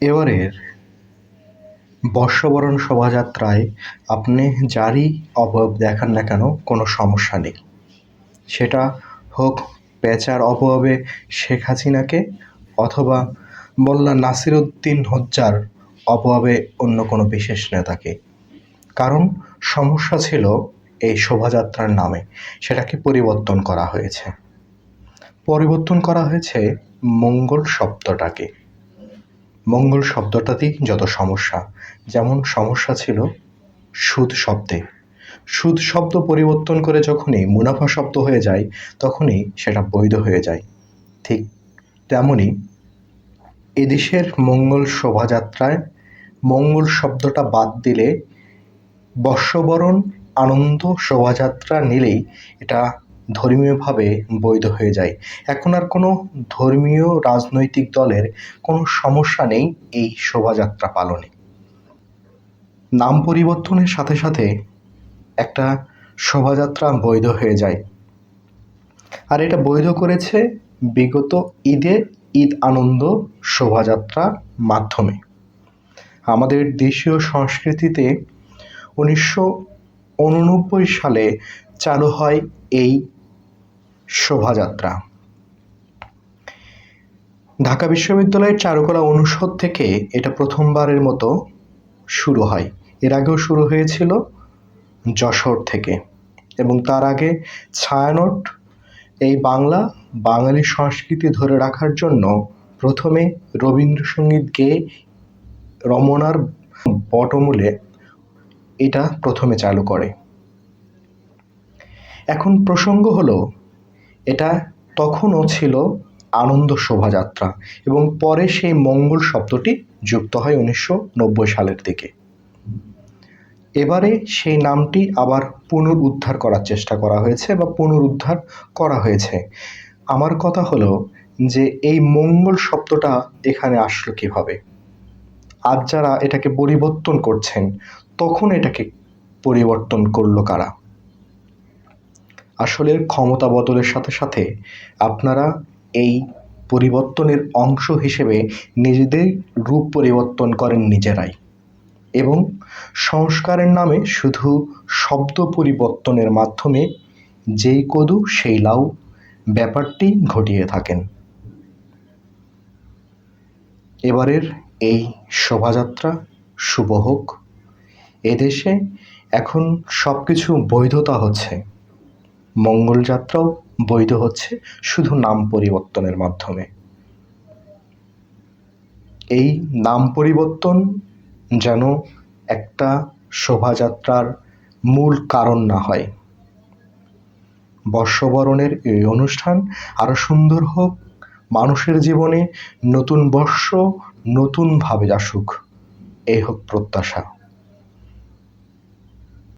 এবারের বর্ষবরণ শোভাযাত্রায় আপনি যারই অবয়ব দেখান না কেন কোনো সমস্যা নেই। সেটা হোক পেঁচার অবয়বে শেখ হাসিনাকে অথবা মোল্লা নাসিরুদ্দিন হজ্জার অবয়বে অন্য কোনো বিশেষ নেতাকে। কারণ সমস্যা ছিল এই শোভাযাত্রার নামে, সেটাকে পরিবর্তন করা হয়েছে। পরিবর্তন করা হয়েছে মঙ্গল শব্দটাকে মঙ্গল শব্দটাতেই যত সমস্যা, যেমন সমস্যা ছিল সুদ শব্দে। সুদ শব্দ পরিবর্তন করে যখনই মুনাফা শব্দ হয়ে যায়, তখনই সেটা বৈধ হয়ে যায়। ঠিক তেমনই এদেশের মঙ্গল শোভাযাত্রায় মঙ্গল শব্দটা বাদ দিলে বর্ষবরণ, আনন্দ শোভাযাত্রা নিলেই এটা ধর্মীয়ভাবে বৈধ হয়ে যায়। এখন আর কোনো ধর্মীয় রাজনৈতিক দলের কোনো সমস্যা নেই এই শোভাযাত্রা পালনে। নাম পরিবর্তনের সাথে সাথে একটা শোভাযাত্রা বৈধ হয়ে যায়। আর এটা বৈধ করেছে বিগত ঈদে ঈদ আনন্দ শোভাযাত্রা মাধ্যমে। আমাদের দেশীয় সংস্কৃতিতে উনিশশো উননব্বই সালে চালু হয় এই শোভাযাত্রা। ঢাকা বিশ্ববিদ্যালয়ের চারুকলা অনুষদ থেকে এটা প্রথমবারের মতো শুরু হয়। এর আগেও শুরু হয়েছিল যশোর থেকে এবং তার আগে ছায়ানট এই বাংলা, বাঙালি সংস্কৃতি ধরে রাখার জন্য প্রথমে রবীন্দ্রসঙ্গীত গেয়ে রমনার বটমূলে এটা প্রথমে চালু করে। এখন প্রসঙ্গ হলো এটা তখনও ছিল আনন্দ শোভাযাত্রা এবং পরে সেই মঙ্গল শব্দটি যুক্ত হয় উনিশশো নব্বই সালের দিকে। এবারে সেই নামটি আবার পুনরুদ্ধার করার চেষ্টা করা হয়েছে বা পুনরুদ্ধার করা হয়েছে। আমার কথা হলো যে এই মঙ্গল শব্দটা এখানে আসলো কীভাবে? আজ যারা এটাকে পরিবর্তন করছেন, তখন এটাকে পরিবর্তন করল কারা? আসলে ক্ষমতা বদলের সাথে সাথে আপনারা এই পরিবর্তনের অংশ হিসেবে নিজেদের রূপ পরিবর্তন করেন নিজেরাই। এবং সংস্কারের নামে শুধু শব্দ পরিবর্তনের মাধ্যমে যেই কদু সেই লাউ ব্যাপারটি ঘটিয়ে থাকেন। এবারের এই শোভাযাত্রা শুভ হোক। এদেশে এখন সব কিছু বৈধতা হচ্ছে। মঙ্গলযাত্রাও বৈধ হচ্ছে শুধু নাম পরিবর্তনের মাধ্যমে। এই নাম পরিবর্তন যেন একটা শোভাযাত্রার মূল কারণ না হয়। বর্ষবরণের এই অনুষ্ঠান আরও সুন্দর হোক, মানুষের জীবনে নতুন বর্ষ নতুনভাবে আসুক এই হোক প্রত্যাশা।